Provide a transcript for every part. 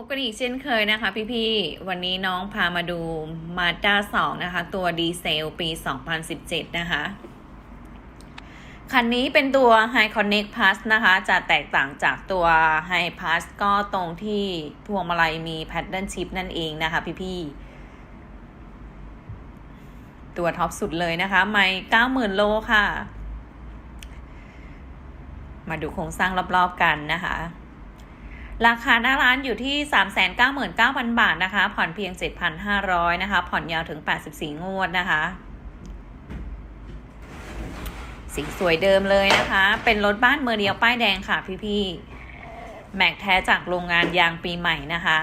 บกันอีกเช่นเคยนะคะพี่ๆ วันนี้น้องพามาดู Mazda 2 นะคะ ตัวดีเซลปี 2017 นะคะ คันนี้เป็นตัว High Connect Plus นะคะ จะแตกต่างจากตัว High Plus ก็ตรงที่พวงมาลัยมี Paddle Shift นั่นเองนะคะพี่ๆ ตัวท็อปสุดเลยนะคะไม่90,000 โลค่ะ มาดูโครงสร้างรอบๆกันนะคะ ราคาหน้าร้านอยู่ที่ 399,000 บาทนะคะ ผ่อนเพียง 7,500 นะคะ ผ่อนยาวถึง 84 งวดนะคะ สีสวยเดิมเลยนะคะ เป็นรถบ้านเมอร์เดียวป้ายแดงค่ะพี่ๆ แม็กแท้จากโรงงานยางปีใหม่นะคะ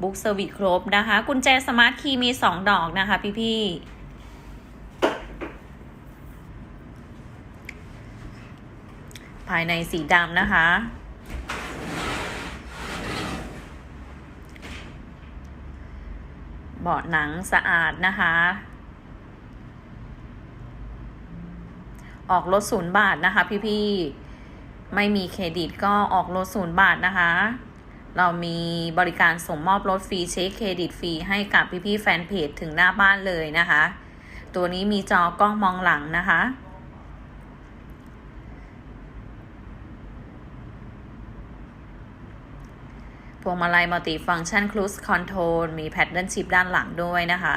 บุ๊กเซอร์วิสครบนะคะ กุญแจสมาร์ทคีย์มี 2 ดอกนะคะพี่ๆภายในสีดำนะคะ เบาะหนังสะอาดนะคะ ออกรถศูนย์บาทนะคะ พี่ๆ ไม่มีเครดิตก็ออกรถศูนย์บาทนะคะ เรามีบริการส่งมอบรถฟรีเช็คเครดิตฟรีให้กับพี่ๆ แฟนเพจถึงหน้าบ้านเลยนะคะ ตัวนี้มีจอกล้องมองหลังนะคะ วงมาลัยมัลติฟัง c t ชันค u ู e คอนโทรลมีแพดเดิลชิพด้านหลังด้วยนะคะ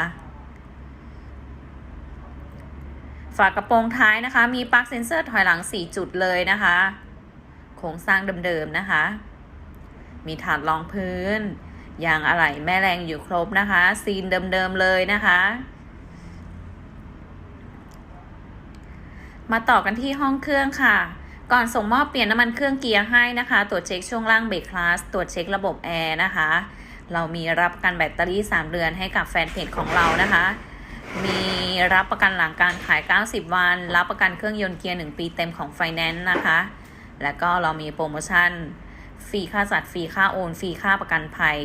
ฝากระโปรงท้ายนะคะ มีปลั๊กเซนเซอร์ถอยหลัง 4 จุดเลยนะคะ โครงสร้างเดิมๆนะคะ มีถาดรองพื้นยางอะไหล่แม่แรงอยู่ครบนะคะ ซีนเดิมๆเลยนะคะ มาต่อกันที่ห้องเครื่องค่ะ ก่อนส่งมอบเปลี่ยนน้ำมันเครื่องเกียร์ให้นะคะ ตรวจเช็คช่วงล่างเบรกคลาสตรวจเช็คระบบแอร์นะคะ เรามีรับประกันแบตเตอรี่ 3 เดือนให้กับแฟนเพจของเรานะคะ มีรับประกันหลังการขาย 90 วัน รับประกันเครื่องยนต์เกียร์ 1 ปีเต็มของไฟแนนซ์นะคะ แล้วก็เรามีโปรโมชั่นฟรีค่าจัดฟรีค่าโอนฟรีค่าประกันภัย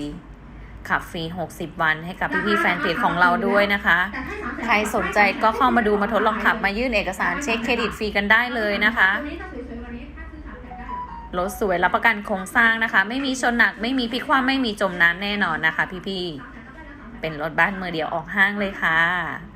ขับฟรี 60 วันให้กับพี่ๆแฟนเพจของเราด้วยนะคะ ใครสนใจก็เข้ามาดูมาทดลองขับมายื่นเอกสารเช็คเครดิตฟรีกันได้เลยนะคะ รถสวยรับประกันโครงสร้างนะคะ ไม่มีชนหนักไม่มีพลิกคว่ำไม่มีจมน้ำแน่นอนนะคะ พี่ๆเป็นรถบ้านมือเดียวออกห้างเลยค่ะ